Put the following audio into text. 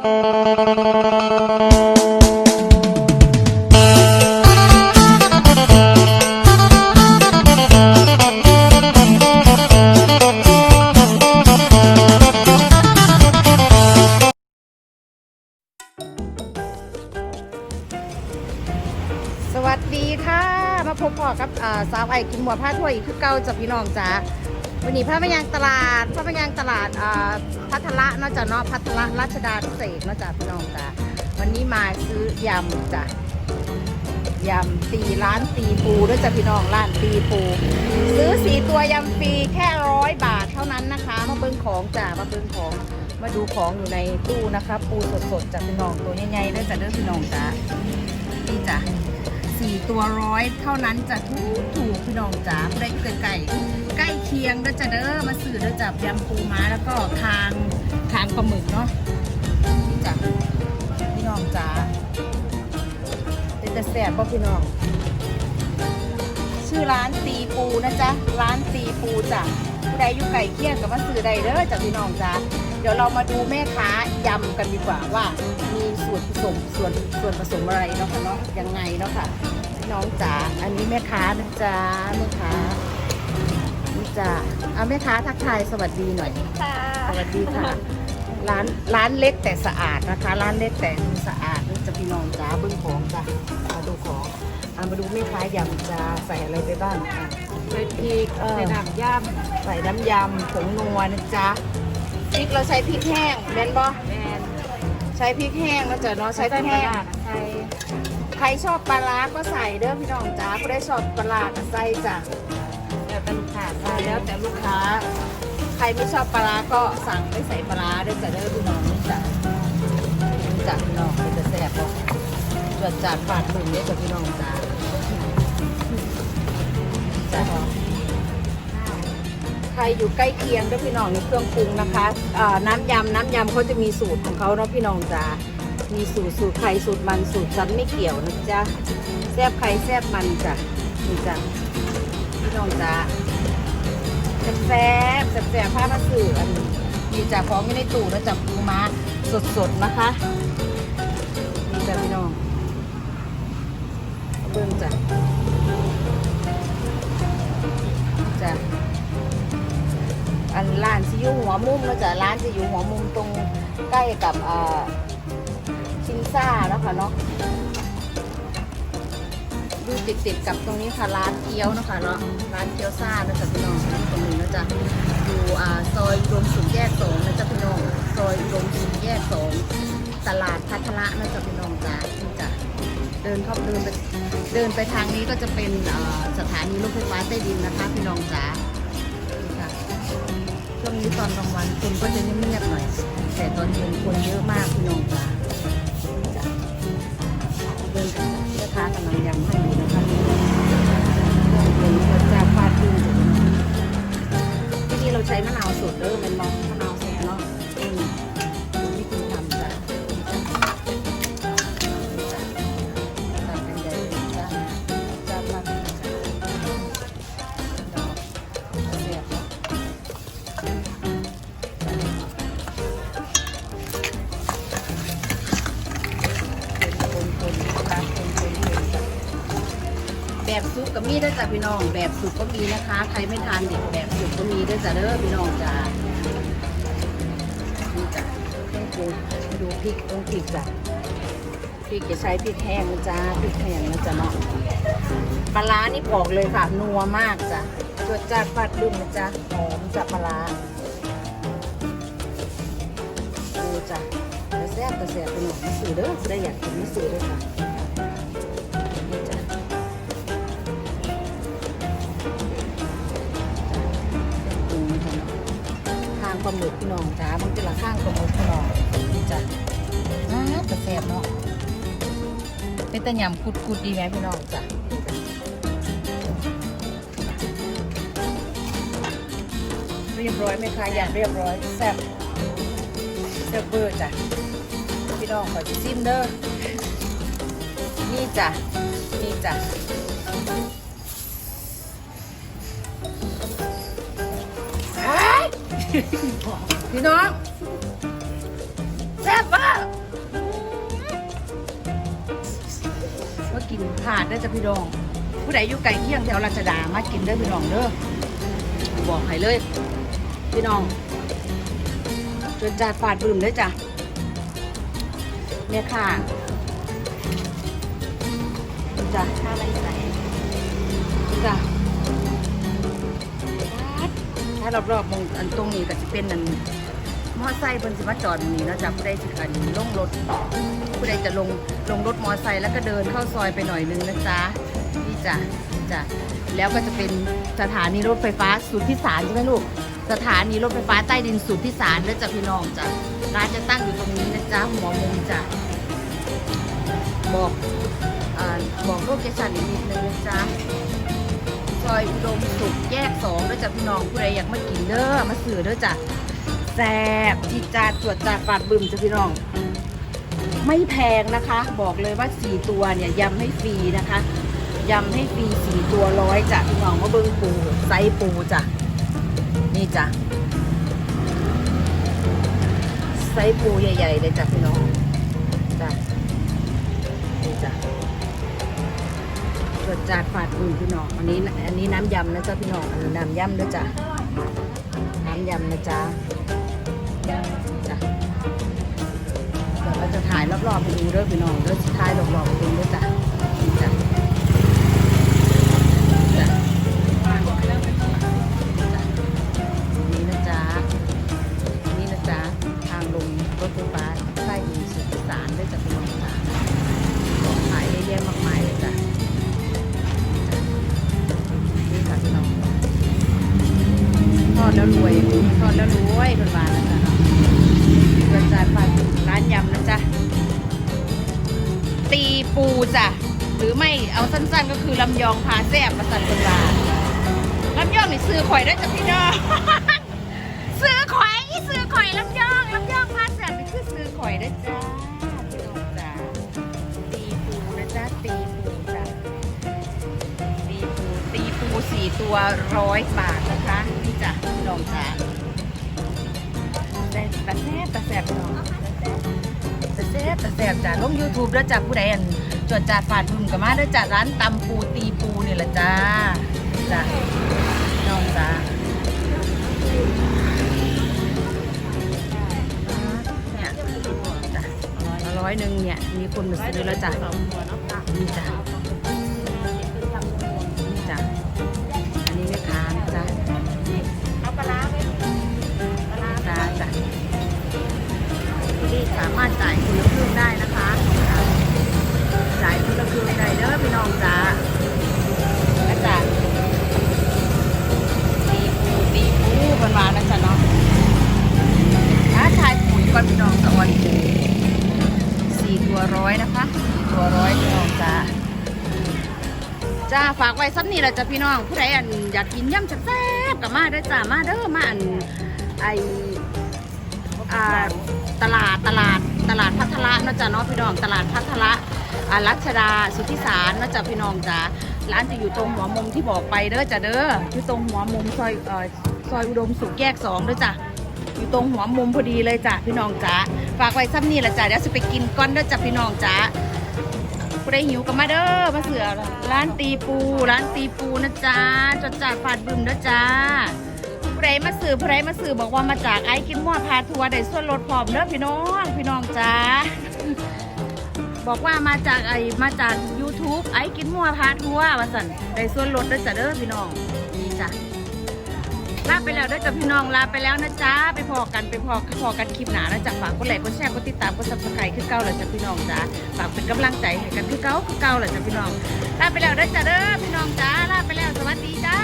สวัสดีค่ะ มาพบพอกับสาวไอกินหมวดผ้าถ้วยอีกคือเก่าจากพี่น้องจ้า วันนี้พาไปยังตลาดพาไปยังตลาดอ่าพัทละนอกจากเนาะพัทละราชดาพิเศษนอกจากพี่น้องจ้าวันนี้มาซื้อยำจ้ะยำตีร้านตีปูด้วยจ้ะพี่น้องร้านตีปู ซื้อสีตัวยำฟรีแค่ร้อยบาทเท่านั้นนะคะ มาเบิ้งของจ้ะมาเบิ้งของมาดูของอยู่ในตู้นะคะ ปูสดๆจากพี่น้องตัวใหญ่ๆด้วยจ้ะเด้อพี่น้องจ้านี่จ้ะสี่ตัวร้อยเท่านั้นจะถูกถูกพี่น้องจ๋าใกล้ใกล้ใก ล้ใกล้เคียงก็จะเด้อมาสื่อเด้อจับยำปูม้าแล้วก็คางคางปลาหมึกเนาะนี่จ้ะพี่น้องจ๋าเป็นแต่แสบป่ะพี่น้อง ชื่อร้านตีปูนะจ๊ะร้านตีปูจ้ะผู้ใดอยู่ไก่เคียงกับมาสื่อใดเด้อจ้ะพี่น้องจ๋าเดี๋ยวเรามาดูแม่ค้ายำกันดีกว่าว่ามีส่วนผสมส่วนส่วนผสมอะไรเนาะค่ะเนาะยังไงเนาะค่ะพี่น้องจ๋าอันนี้แม่ค้านะจ๊ะแม่ค้า จ้ะเอาแม่ค้าทักทายสวัสดีหน่อย ค่ะสวัสดีค่ะ ร้านร้านเล็กแต่สะอาดนะคะ ร้านเล็กแต่ดูสะอาดนี่จะพี่น้องจ๋าเบิ้งของจ้ะมาดูของอะมาดูแม่ค้ายำจ้าใส่อะไรไปบ้างอะ ใส่พริกเออ ใส่น้ำย่ใส่น้ำยำผงนัวนะจ๊ะพริกเราใช้พริกแห้งแม่นบ่ำแมนใช้พริกแห้งนะจ๊ะเนาะใช้พริกแห้ง ใส่ใครชอบปลาร้าก็ใส่เด้อพี่น้องจ้าใครชอบปลาร้าก็ใส่จ้ะ อ่าแล้วแต่ลูกค้า ใครไม่ชอบปลาร้าก็สั่งไม่ใส่ปลาร้าด้จ้ะเด้อพี่น้องจ้ะจ้ะพี่น้องเป็นจะแซ่บบ่จวดจัดฝาดบึงเนี่ยจ้ะพี่น้องจ้าจ้ะใครอยู่ใกล้เคียงด้วยพี่น้องในเครื่องปรุงนะคะอ่าน้ำยำน้ำยำเขาจะมีสูตรของเขาเนาะพี่น้องจ้ามีสูตรสูตรใครสูตรมันสูตรฉันไม่เกี่ยวนะจ๊ะแซ่บใครแซ่บมันจ้ะนี่จ้ะพี่น้องจ้า แซ่บแซ่บแซ่บผ้ามาสื่ออันนี้มีจากของไม่ในตู้แล้วจับปูม้าสดๆนะคะนี่จ้ะพี่น้องเบิ้งจ้ะจ้ะอันร้านจะอยู่หัวมุมแล้วจ้ะร้านจะอยู่หัวมุมตรงใกล้กับชินซ่าแล้วค่ะเนาะ ดูติดติดๆกับตรงนี้ค่ะร้านเกี๊ยวนะคะเนาะร้านเกี๊ยวซ่านะจ๊ะพี่น้องตรงนี้นะจ๊ะอยู่อ่าซอยอุดมสุขแยกสองนะจ๊ะพี่น้องซอยอุดมสุขแยกสองตลาดพัทละนะจ๊ะพี่น้องจ้าจ้ะเดินเข้าเดินไปเดินไปทางนี้ก็จะเป็นอ่าสถานีรถไฟฟ้าใต้ดินนะคะ พี่น้องจ้านี่ค่ะช่วงนี้ตอนกลางวันคนก็จะเงียบๆหน่อย แต่ตอนเย็นคนเยอะมากพี่น้องจ้า ใช้มะนาวสดเด้อเป็นมอง แบบซุปก็มีด้วยจ้ะพี่น้อง แบบสุกก็มีนะคะ ใครไม่ทานเด็กแบบสุกก็มีด้วยจ้ะเด้อพี่น้องจ้ะนี่จ้ะเครื่องปรุงดูพริกต้องพริกจ้ะพริกจะใช้พริกแห้งนะจ้าพริกแห้งนะจ๊ะเนาะปลาร้านี่บอกเลยค่ะนัวมากจ้ะจวดจ้าดฟาดบึ้มนะจ๊ะหอมจ้ะปลาร้าดูจ้ะแต่แซ่บแต่แซ่บไปหน่อยมาสื่อเด้อได้อยากกินมาสื่อเด้อค่ะ ปลาหมึกพี่น้องจ้ามันเป็นละข้างปลาหมึกพี่น้องนี่จ้ะอ่ากระแสบเนาะเป็นตะยำกุดกุดๆดีไหมพี่น้องจ้ะเรียบร้อยไหมคะอย่างเรียบร้อยแซ่บแซ่บเบอร์จ้ะพี่น้องขอจะซิมเด้อนี่จ้ะนี่จ้ะ พี่น้องแซ่บมากว่ากินผาดได้จ้ะพี่น้อง ผู้ใดอยู่ไกลเที่ยงแถวราชดามากินได้พี่น้องเด้อบอกให้เลย พี่น้องจนจาดฝาดบื้มเลยจ้ะเนี่ยค่ะจ้ะข้าวอะไรจ้ะ รอบๆมองอันตรงนี้ก็จะเป็นอันมอไซค์เพิ่นสิมาจอดนี่นะจ้ะผู้ใดสิกันลงรถผู้ใดจะลงลงรถมอไซค์แล้วก็เดินเข้าซอยไปหน่อยนึงนะจ๊ะนี่จ้ะจ้ะแล้วก็จะเป็นสถานีรถไฟฟ้าสุดทธิสารใช่ไหมลูกสถานีรถไฟฟ้าใต้ดินสุดทธิสารนะจ๊ะพี่น้องจ้ะร้านจะตั้งอยู่ตรงนี้นะจ๊ะหัวมุมจ้ะบอกอ่าบอกโลเคชั่นอีกนิดนึงนะจ๊ะ ซอยอุดมสุขแยกสองด้วยจ้ะพี่น้องผู้ใดอยากมากินเด้อมาสื่อเด้อจ้ะแซ่บจีจาตรวจจาปาดบึมจ้ะพี่น้อง ไม่แพงนะคะ บอกเลยว่า4ตัวเนี่ยยำให้ฟรีนะคะยำให้ฟรี4ตัวร้อยจ้ะพี่น้องมาเบิ้งปูไซส์ปูจ้ะนี่จ้ะไซส์ปูใหญ่ๆเลยจ้ะพี่น้องจ้ะ จัดฝาดบุญพี่น้อง อันนี้อันนี้น้ำยำนะจ๊ะพี่น้อง น้ำยำด้วยจ้ะ น้ำยำนะจ๊ะจ้ะเดี๋ยวเราจะถ่ายรอบๆไปดูเด้อพี่น้องเด้อถ่ายรอบๆไปดูด้วยจ้ะ สั้นๆ ก็คือลำยองพาแซ่บมาสั่นเป็นวาลำยองนี่ซื้อข่อยได้จ้ะพี่น้องซื้อข่อยซื้อข่อยลำยองลำยองพาแซ่บนี่คือซื้อข่อยได้จ้าพี่น้องจ้ะตีปูนะจ๊ะตีปูจ้ะตีปูตีปูสี่ตัวร้อยบาทนะคะนี่จ้ะพี่น้องจ้ะแต่แต่แซ่บแต่แซ่บพี่น้อง แต่แซ่บแต่แซ่บจ้ะลง YouTube แล้วจ้ะผู้ใดอันจดจ่าฝาดบุญกับมาแล้วจ้ะร้านตำปูตีปูนี่แหละจ้าจ้ะน้องจ้าเนี่ยจ้ะร้อยหนึ่งเนี่ยมีคนมาซื้อแล้วจ้ะสองหัวเนาะค่ะนี่จ้ะ ที่สามารถจ่ายคนละครึ่งได้นะคะจ่ายคนละครึ่งได้เด้อพี่น้องจ้านะจ๊ะตีปูตีปูมันมานะจ๊ะเนาะถ้าชายปุ๋ยก่อนพี่น้องตะวันปูสี่ตัวร้อยนะคะสี่ตัวร้อยพี่น้องจ้าจ้าฝากไว้ซ้ำนี่แหละจ้ะพี่น้องผู้ใดอันอยากกินย่ำแซ่บกับมาได้จ้ามาเด้อมาอันไอ อ่าตลาดตลาดตลาดพัทละเนาะจ้ะเนาะพี่น้องตลาดพัทละอ่ารัชดาสุทธิสารเนาะจ้ะพี่น้องจ้าร้านจะอยู่ตรงหัวมุมที่บอกไปเด้อจ้ะเด้ออยู่ตรงหัวมุมซอยเอ่อซอยอุดมสุขแยกสองเด้อจ้ะอยู่ตรงหัวมุมพอดีเลยจ้ะพี่น้องจ้าฝากไว้ซ้ำนี่ละจ้ะเดี๋ยวจะไปกินก้อนเด้อจ้ะพี่น้องจ้าผู้ใดหิวก็มาเด้อมาเสือร้านตีปู ร้านตีปูนะจ๊ะจดจ่าฝาดบึมนะจ๊ะ ผู้ใดมาสื่อผู้ใดมาสื่อบอกว่ามาจากไอ้กินมั่วพาทัวร์ได้ส่วนลดพร้อมเด้อพี่น้องพี่น้องจ้าบอกว่ามาจากไอ้มาจาก YouTube ไอ้กินมั่วพาทัวร์ว่าสันได้ส่วนลดด้อจ้ะเด้อพี่น้องนี่จ้ะลาไปแล้วด้อจ้ะพี่น้องลาไปแล้วนะจ๊ะไปพอกันไปพอพอกันคลิปหนานะจ๊ะฝากกดไลค์กดแชร์กดติดตามกดซับสไครต์คือเก่าเลยจ้ะพี่น้องจ้าฝากเป็นกำลังใจให้กันคือเก่าคือเก่าเลยจ้ะพี่น้องลาไปแล้วด้อจ้ะเด้อพี่น้องจ้าลาไปแล้วสวัสดีจ้า